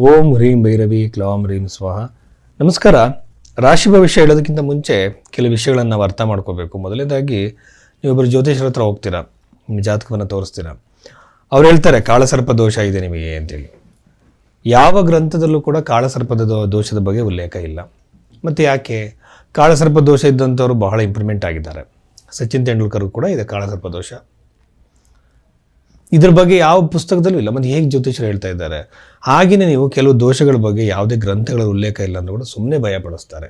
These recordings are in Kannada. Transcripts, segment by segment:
ಓಂ ಹ್ರೀಂ ಭೈರವಿ ಕ್ಲಾಂ ಹ್ರೀಂ ಸ್ವಾಹ. ನಮಸ್ಕಾರ. ರಾಶಿ ಭವಿಷ್ಯ ಹೇಳೋದಕ್ಕಿಂತ ಮುಂಚೆ ಕೆಲವು ವಿಷಯಗಳನ್ನು ನಾವು ಅರ್ಥ ಮಾಡ್ಕೋಬೇಕು. ಮೊದಲನೇದಾಗಿ ನೀವೊಬ್ಬರು ಜ್ಯೋತಿಷರ ಹತ್ರ ಹೋಗ್ತೀರಾ? ನಿಮ್ಮ ಜಾತಕವನ್ನು ತೋರಿಸ್ತೀರಾ? ಅವ್ರು ಹೇಳ್ತಾರೆ, ಕಾಳಸರ್ಪ ದೋಷ ಇದೆ ನಿಮಗೆ ಅಂತೇಳಿ. ಯಾವ ಗ್ರಂಥದಲ್ಲೂ ಕೂಡ ಕಾಳಸರ್ಪದ ದೋಷದ ಬಗ್ಗೆ ಉಲ್ಲೇಖ ಇಲ್ಲ. ಮತ್ತು ಯಾಕೆ? ಕಾಳಸರ್ಪ ದೋಷ ಇದ್ದಂಥವ್ರು ಬಹಳ ಇಂಪ್ರೂವ್ಮೆಂಟ್ ಆಗಿದ್ದಾರೆ. ಸಚಿನ್ ತೆಂಡೂಲ್ಕರ್ ಕೂಡ ಇದೆ ಕಾಳಸರ್ಪ ದೋಷ. ಇದ್ರ ಬಗ್ಗೆ ಯಾವ ಪುಸ್ತಕದಲ್ಲೂ ಇಲ್ಲ. ಮತ್ತು ಹೇಗೆ ಜ್ಯೋತಿಷರು ಹೇಳ್ತಾ ಇದ್ದಾರೆ? ಹಾಗೆಯೇ ನೀವು ಕೆಲವು ದೋಷಗಳ ಬಗ್ಗೆ ಯಾವುದೇ ಗ್ರಂಥಗಳ ಉಲ್ಲೇಖ ಇಲ್ಲ ಅಂತ ಕೂಡ ಸುಮ್ಮನೆ ಭಯಪಡಿಸ್ತಾರೆ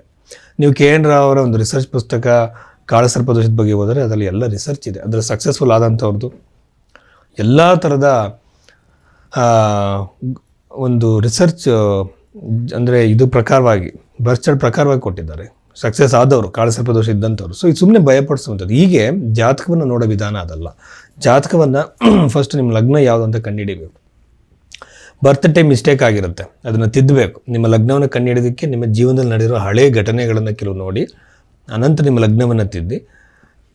ನೀವು ಕೆ ಎನ್ ರಾವ್ ಅವರ ಒಂದು ರಿಸರ್ಚ್ ಪುಸ್ತಕ, ಕಾಳಸರ್ಪ ದೋಷದ ಬಗ್ಗೆ ಹೋದರೆ ಅದರಲ್ಲಿ ಎಲ್ಲ ರಿಸರ್ಚ್ ಇದೆ. ಅದರ ಸಕ್ಸಸ್ಫುಲ್ ಆದಂಥವ್ರದ್ದು. ಎಲ್ಲ ಥರದ ಒಂದು ರಿಸರ್ಚ್ ಅಂದರೆ ಇದು ಪ್ರಕಾರವಾಗಿ ಬರ್ಚರ್ಡ್ ಪ್ರಕಾರವಾಗಿ ಕೊಟ್ಟಿದ್ದಾರೆ. ಸಕ್ಸಸ್ ಆದವರು, ಕಾಳಸರ್ಪ ದೋಷ ಇದ್ದಂಥವ್ರು. ಸೊ ಇದು ಸುಮ್ಮನೆ ಭಯಪಡಿಸುವಂಥದ್ದು ಹೀಗೆ ಜಾತಕವನ್ನು ನೋಡೋ ವಿಧಾನ ಅದಲ್ಲ. ಜಾತಕವನ್ನು ಫಸ್ಟ್ ನಿಮ್ಮ ಲಗ್ನ ಯಾವುದು ಅಂತ ಕಂಡುಹಿಡಿಬೇಕು. ಬರ್ತ್ ಟೈಮ್ ಮಿಸ್ಟೇಕ್ ಆಗಿರುತ್ತೆ. ಅದನ್ನು ತಿದ್ದಬೇಕು ನಿಮ್ಮ ಲಗ್ನವನ್ನು ಕಂಡುಹಿಡಿದಕ್ಕೆ ನಿಮ್ಮ ಜೀವನದಲ್ಲಿ ನಡೆದಿರೋ ಹಳೆಯ ಘಟನೆಗಳನ್ನು ಕೆಲವು ನೋಡಿ, ಅನಂತರ ನಿಮ್ಮ ಲಗ್ನವನ್ನು ತಿದ್ದಿ.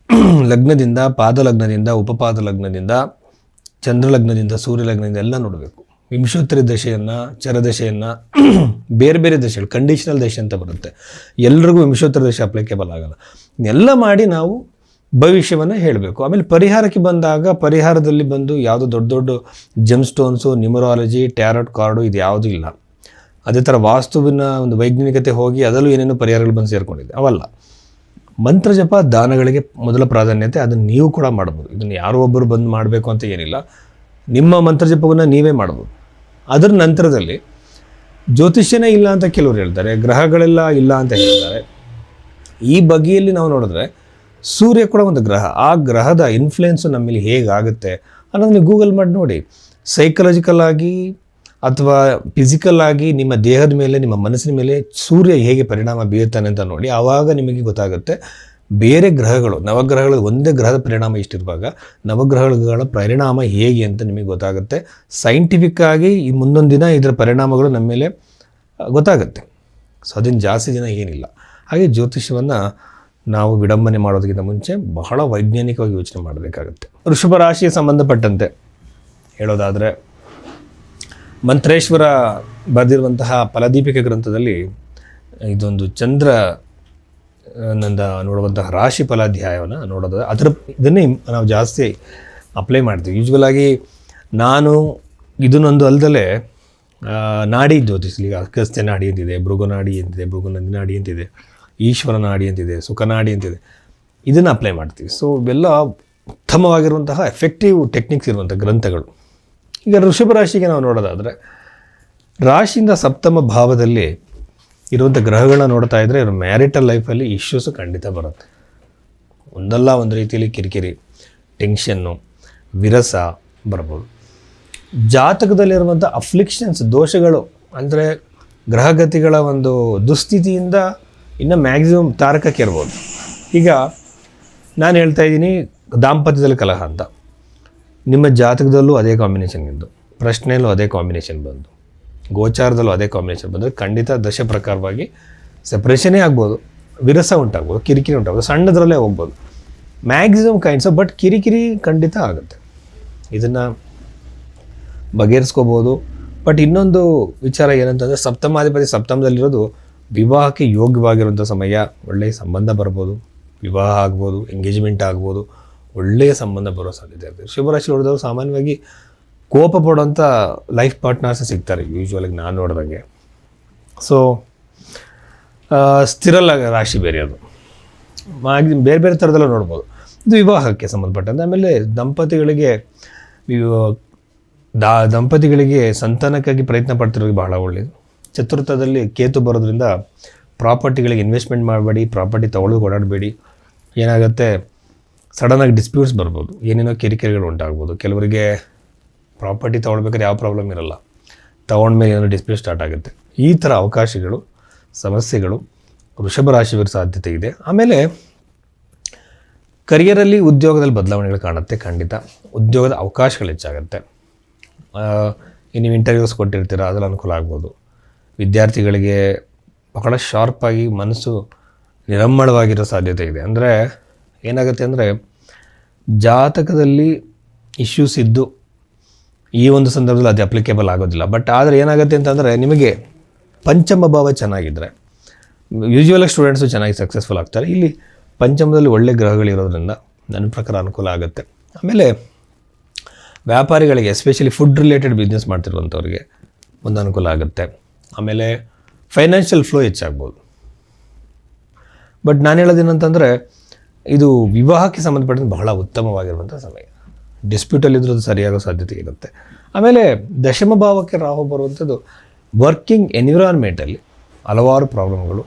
ಲಗ್ನದಿಂದ ಪಾದ ಲಗ್ನದಿಂದ ಉಪಪಾದ ಲಗ್ನದಿಂದ ಚಂದ್ರ ಲಗ್ನದಿಂದ ಸೂರ್ಯ ಲಗ್ನದಿಂದ ಎಲ್ಲ ನೋಡಬೇಕು. ವಿಂಶೋತ್ತರಿ ದಶೆಯನ್ನು ಚರದಶೆಯನ್ನು ಬೇರೆ ಬೇರೆ ದಶೆಗಳು ಕಂಡೀಷನಲ್ ದಶೆ ಅಂತ ಬರುತ್ತೆ. ಎಲ್ರಿಗೂ ವಿಂಶೋತ್ತರ ದಶೆ ಅಪ್ಲಿಕೇಬಲ್ ಆಗಲ್ಲ. ಎಲ್ಲ ಮಾಡಿ ನಾವು ಭವಿಷ್ಯವನ್ನು ಹೇಳಬೇಕು. ಆಮೇಲೆ ಪರಿಹಾರಕ್ಕೆ ಬಂದಾಗ ಪರಿಹಾರದಲ್ಲಿ ಬಂದು ಯಾವುದೋ ದೊಡ್ಡ ದೊಡ್ಡ gem stones numerology tarot card ಇದು ಯಾವುದೂ ಇಲ್ಲ. ಅದೇ ಥರ ವಾಸ್ತುವಿನ ಒಂದು ವೈಜ್ಞಾನಿಕತೆ ಹೋಗಿ ಅದರಲ್ಲೂ ಏನೇನು ಪರಿಹಾರಗಳು ಬಂದು ಸೇರಿಕೊಂಡಿದೆ. ಅವಲ್ಲ. ಮಂತ್ರ ಜಪ, ದಾನಗಳಿಗೆ ಮೊದಲ ಪ್ರಾಧಾನ್ಯತೆ ಅದನ್ನು ನೀವು ಕೂಡ ಮಾಡ್ಬೋದು ಇದನ್ನು ಯಾರೋ ಒಬ್ಬರು ಬಂದು ಮಾಡಬೇಕು ಅಂತ ಏನಿಲ್ಲ. ನಿಮ್ಮ ಮಂತ್ರ ಜಪವನ್ನು ನೀವೇ ಮಾಡ್ಬೋದು ಅದರ ನಂತರದಲ್ಲಿ ಜ್ಯೋತಿಷ್ಯನೇ ಇಲ್ಲ ಅಂತ ಕೆಲವರು ಹೇಳ್ತಾರೆ, ಗ್ರಹಗಳೆಲ್ಲ ಇಲ್ಲ ಅಂತ ಹೇಳ್ತಾರೆ ಈ ಬಗೆಯಲ್ಲಿ ನಾವು ನೋಡಿದ್ರೆ ಸೂರ್ಯ ಕೂಡ ಒಂದು ಗ್ರಹ. ಆ ಗ್ರಹದ ಇನ್ಫ್ಲುಯೆನ್ಸು ನಮ್ಮಲ್ಲಿ ಮೇಲೆ ಹೇಗಾಗುತ್ತೆ ಅನ್ನೋದನ್ನ ಗೂಗಲ್ ಮಾಡಿ ನೋಡಿ. ಸೈಕಲಾಜಿಕಲ್ ಆಗಿ ಅಥವಾ ಫಿಸಿಕಲ್ ಆಗಿ ನಿಮ್ಮ ದೇಹದ ಮೇಲೆ, ನಿಮ್ಮ ಮನಸ್ಸಿನ ಮೇಲೆ ಸೂರ್ಯ ಹೇಗೆ ಪರಿಣಾಮ ಬೀರುತ್ತಾನೆ ಅಂತ ನೋಡಿ, ಆವಾಗ ನಿಮಗೆ ಗೊತ್ತಾಗುತ್ತೆ ಬೇರೆ ಗ್ರಹಗಳು, ನವಗ್ರಹಗಳು ಒಂದೇ ಗ್ರಹದ ಪರಿಣಾಮ ಇಷ್ಟಿರುವಾಗ ನವಗ್ರಹಗಳ ಪರಿಣಾಮ ಹೇಗೆ ಅಂತ ನಿಮಗೆ ಗೊತ್ತಾಗುತ್ತೆ. ಸೈಂಟಿಫಿಕ್ ಆಗಿ ಈ ಮುಂದೊಂದು ದಿನ ಇದರ ಪರಿಣಾಮಗಳು ನಮ್ಮ ಮೇಲೆ ಗೊತ್ತಾಗುತ್ತೆ. ಸೊ ಅದನ್ನು ಜಾಸ್ತಿ ದಿನ ಏನಿಲ್ಲ. ಹಾಗೆ ಜ್ಯೋತಿಷ್ಯವನ್ನು ನಾವು ವಿಡಂಬನೆ ಮಾಡೋದಕ್ಕಿಂತ ಮುಂಚೆ ಬಹಳ ವೈಜ್ಞಾನಿಕವಾಗಿ ಯೋಚನೆ ಮಾಡಬೇಕಾಗುತ್ತೆ. ವೃಷಭ ರಾಶಿಗೆ ಸಂಬಂಧಪಟ್ಟಂತೆ ಹೇಳೋದಾದರೆ, ಮಂತ್ರೇಶ್ವರ ಬರೆದಿರುವಂತಹ ಫಲದೀಪಿಕೆ ಗ್ರಂಥದಲ್ಲಿ ಇದೊಂದು ಚಂದ್ರ ನಂದ ನೋಡುವಂತಹ ರಾಶಿ ಫಲಾಧ್ಯಾಯವನ್ನು ನೋಡೋದು. ಅದರ ಇದನ್ನೇ ನಾವು ಜಾಸ್ತಿ ಅಪ್ಲೈ ಮಾಡ್ತೀವಿ. ಯೂಶ್ವಲ್ ಆಗಿ ನಾನು ಇದನ್ನೊಂದು ಅಲ್ದಲೇ ನಾಡಿ ಜ್ಯೋತಿಷ್ಲಿ ಅಗಸ್ತ್ಯ ನಾಡಿ ಅಂತಿದೆ ಭೃಗು ನಾಡಿ ಅಂತಿದೆ ಭೃಗು ನಂದಿ ನಾಡಿ ಅಂತಿದೆ ಈಶ್ವರ ನಾಡಿ ಅಂತಿದೆ ಸುಖನಾಡಿ ಅಂತಿದೆ. ಇದನ್ನು ಅಪ್ಲೈ ಮಾಡ್ತೀವಿ. ಸೊ ಇವೆಲ್ಲ ಉತ್ತಮವಾಗಿರುವಂತಹ ಎಫೆಕ್ಟಿವ್ ಟೆಕ್ನಿಕ್ಸ್ ಇರುವಂಥ ಗ್ರಂಥಗಳು. ಈಗ ಋಷಭ ರಾಶಿಗೆ ನಾವು ನೋಡೋದಾದರೆ, ರಾಶಿಯಿಂದ ಸಪ್ತಮ ಭಾವದಲ್ಲಿ ಇರುವಂಥ ಗ್ರಹಗಳನ್ನ ನೋಡ್ತಾ ಇದ್ದರೆ ಇವ್ರ ಮ್ಯಾರಿಟಲ್ ಲೈಫಲ್ಲಿ ಇಶ್ಯೂಸು ಖಂಡಿತ ಬರುತ್ತೆ. ಒಂದಲ್ಲ ಒಂದು ರೀತಿಯಲ್ಲಿ ಕಿರಿಕಿರಿ ಟೆನ್ಷನ್ನು ವಿರಸ ಬರ್ಬೋದು. ಜಾತಕದಲ್ಲಿರುವಂಥ ಅಫ್ಲಿಕ್ಷನ್ಸ್ ದೋಷಗಳು ಅಂದರೆ ಗ್ರಹಗತಿಗಳ ಒಂದು ದುಸ್ಥಿತಿಯಿಂದ ಇನ್ನು ಮ್ಯಾಕ್ಸಿಮಮ್ ತಾರಕಕ್ಕೆ ಇರ್ಬೋದು. ಈಗ ನಾನು ಹೇಳ್ತಾ ಇದ್ದೀನಿ, ದಾಂಪತ್ಯದಲ್ಲಿ ಕಲಹ ಅಂತ. ನಿಮ್ಮ ಜಾತಕದಲ್ಲೂ ಅದೇ ಕಾಂಬಿನೇಷನ್ ಇದ್ದು ಪ್ರಶ್ನೆಯಲ್ಲೂ ಅದೇ ಕಾಂಬಿನೇಷನ್ ಬಂದು. ಗೋಚಾರದಲ್ಲೂ ಅದೇ ಕಾಂಬಿನೇಷನ್ ಬಂದರೆ ಖಂಡಿತ ದಶ ಪ್ರಕಾರವಾಗಿ ಸೆಪ್ರೇಷನೇ ಆಗ್ಬೋದು. ವಿರಸ ಉಂಟಾಗ್ಬೋದು, ಕಿರಿಕಿರಿ ಉಂಟಾಗ್ಬೋದು, ಸಣ್ಣದರಲ್ಲೇ ಹೋಗ್ಬೋದು. ಮ್ಯಾಕ್ಸಿಮಮ್ ಕೈಂಡ್ಸ್ ಬಟ್ ಕಿರಿಕಿರಿ ಖಂಡಿತ ಆಗುತ್ತೆ. ಇದನ್ನು ಬಗೆಹರಿಸ್ಕೋಬೋದು. ಬಟ್ ಇನ್ನೊಂದು ವಿಚಾರ ಏನಂತಂದರೆ, ಸಪ್ತಮಾಧಿಪತಿ ಸಪ್ತಮದಲ್ಲಿರೋದು ವಿವಾಹಕ್ಕೆ ಯೋಗ್ಯವಾಗಿರುವಂಥ ಸಮಯ ಒಳ್ಳೆಯ ಸಂಬಂಧ ಬರ್ಬೋದು, ವಿವಾಹ ಆಗ್ಬೋದು ಎಂಗೇಜ್ಮೆಂಟ್ ಆಗ್ಬೋದು, ಒಳ್ಳೆಯ ಸಂಬಂಧ ಬರೋ ಸಾಧ್ಯತೆ ಇರ್ತದೆ ಶಿವರಾಶಿ ನೋಡಿದವರು ಸಾಮಾನ್ಯವಾಗಿ ಕೋಪ ಪಡೋಂಥ ಲೈಫ್ ಪಾರ್ಟ್ನರ್ಸ್ ಸಿಗ್ತಾರೆ ಯೂಶ್ವಲಾಗಿ ನಾನು ನೋಡಿದಂಗೆ. ಸೊ ಸ್ಥಿರ ರಾಶಿ ಬೇರೆ ಅದು. ಬೇರೆ ಬೇರೆ ಥರದೆಲ್ಲ ನೋಡ್ಬೋದು. ಇದು ವಿವಾಹಕ್ಕೆ ಸಂಬಂಧಪಟ್ಟಂತೆ. ಆಮೇಲೆ ದಂಪತಿಗಳಿಗೆ ದಂಪತಿಗಳಿಗೆ ಸಂತಾನಕ್ಕಾಗಿ ಪ್ರಯತ್ನ ಪಡ್ತಿರೋದು ಬಹಳ ಒಳ್ಳೆಯದು ಚತುರ್ಥದಲ್ಲಿ ಕೇತು ಬರೋದ್ರಿಂದ ಪ್ರಾಪರ್ಟಿಗಳಿಗೆ ಇನ್ವೆಸ್ಟ್ಮೆಂಟ್ ಮಾಡಬೇಡಿ, ಪ್ರಾಪರ್ಟಿ ತೊಗೊಳ್ಳೋದು ಓಡಾಡಬೇಡಿ. ಏನಾಗುತ್ತೆ ಸಡನ್ನಾಗಿ ಡಿಸ್ಪ್ಯೂಟ್ಸ್ ಬರ್ಬೋದು. ಏನೇನೋ ಕಿರಿಕಿರಿಗಳು ಉಂಟಾಗ್ಬೋದು. ಕೆಲವರಿಗೆ ಪ್ರಾಪರ್ಟಿ ತೊಗೊಳ್ಬೇಕಾದ್ರೆ ಯಾವ ಪ್ರಾಬ್ಲಮ್ ಇರಲ್ಲ. ತೊಗೊಂಡ್ಮೇಲೆ ಏನೋ ಡಿಸ್ಪ್ಯೂಟ್ ಸ್ಟಾರ್ಟ್ ಆಗುತ್ತೆ. ಈ ಥರ ಅವಕಾಶಗಳು, ಸಮಸ್ಯೆಗಳು ವೃಷಭ ರಾಶಿಯವರ ಸಾಧ್ಯತೆ ಇದೆ. ಆಮೇಲೆ ಕರಿಯರಲ್ಲಿ ಉದ್ಯೋಗದಲ್ಲಿ ಬದಲಾವಣೆಗಳು ಕಾಣುತ್ತೆ, ಖಂಡಿತ. ಉದ್ಯೋಗದ ಅವಕಾಶಗಳು ಹೆಚ್ಚಾಗುತ್ತೆ. ನೀವು ಇಂಟರ್ವ್ಯೂಸ್ ಕೊಟ್ಟಿರ್ತೀರ, ಅದರಲ್ಲಿ ಅನುಕೂಲ ಆಗ್ಬೋದು. ವಿದ್ಯಾರ್ಥಿಗಳಿಗೆ ಬಹಳ ಶಾರ್ಪಾಗಿ ಮನಸ್ಸು ನಿರಮ್ಮಳವಾಗಿರೋ ಸಾಧ್ಯತೆ ಇದೆ. ಅಂದರೆ ಏನಾಗುತ್ತೆ ಅಂದರೆ ಜಾತಕದಲ್ಲಿ ಇಶ್ಯೂಸ್ ಇದ್ದು ಈ ಒಂದು ಸಂದರ್ಭದಲ್ಲಿ ಅದು ಅಪ್ಲಿಕೇಬಲ್ ಆಗೋದಿಲ್ಲ. ಬಟ್ ಆದರೆ ಏನಾಗುತ್ತೆ ಅಂತಂದರೆ ನಿಮಗೆ ಪಂಚಮ ಭಾವ ಚೆನ್ನಾಗಿದ್ದರೆ ಯೂಶ್ವಲಾಗಿ ಸ್ಟೂಡೆಂಟ್ಸು ಚೆನ್ನಾಗಿ ಸಕ್ಸಸ್ಫುಲ್ ಆಗ್ತಾರೆ. ಇಲ್ಲಿ ಪಂಚಮದಲ್ಲಿ ಒಳ್ಳೆ ಗ್ರಹಗಳಿರೋದ್ರಿಂದ ನನ್ನ ಪ್ರಕಾರ ಅನುಕೂಲ ಆಗುತ್ತೆ. ಆಮೇಲೆ ವ್ಯಾಪಾರಿಗಳಿಗೆ ಎಸ್ಪೆಷಲಿ ಫುಡ್ ರಿಲೇಟೆಡ್ ಬಿಸ್ನೆಸ್ ಮಾಡ್ತಿರುವಂಥವ್ರಿಗೆ ಒಂದು ಅನುಕೂಲ ಆಗುತ್ತೆ. ಆಮೇಲೆ ಫೈನಾನ್ಷಿಯಲ್ ಫ್ಲೋ ಹೆಚ್ಚಾಗ್ಬೋದು. ಬಟ್ ನಾನು ಹೇಳೋದೇನಂತಂದರೆ ಇದು ವಿವಾಹಕ್ಕೆ ಸಂಬಂಧಪಟ್ಟಂತೆ ಬಹಳ ಉತ್ತಮವಾಗಿರುವಂಥ ಸಮಯ. ಡಿಸ್ಪ್ಯೂಟಲ್ಲಿದ್ರೂ ಅದು ಸರಿಯಾಗೋ ಸಾಧ್ಯತೆ ಇರುತ್ತೆ. ಆಮೇಲೆ ದಶಮ ಭಾವಕ್ಕೆ ರಾಹು ಬರುವಂಥದ್ದು ವರ್ಕಿಂಗ್ ಎನ್ವಿರಾನ್ಮೆಂಟಲ್ಲಿ ಹಲವಾರು ಪ್ರಾಬ್ಲಮ್ಗಳು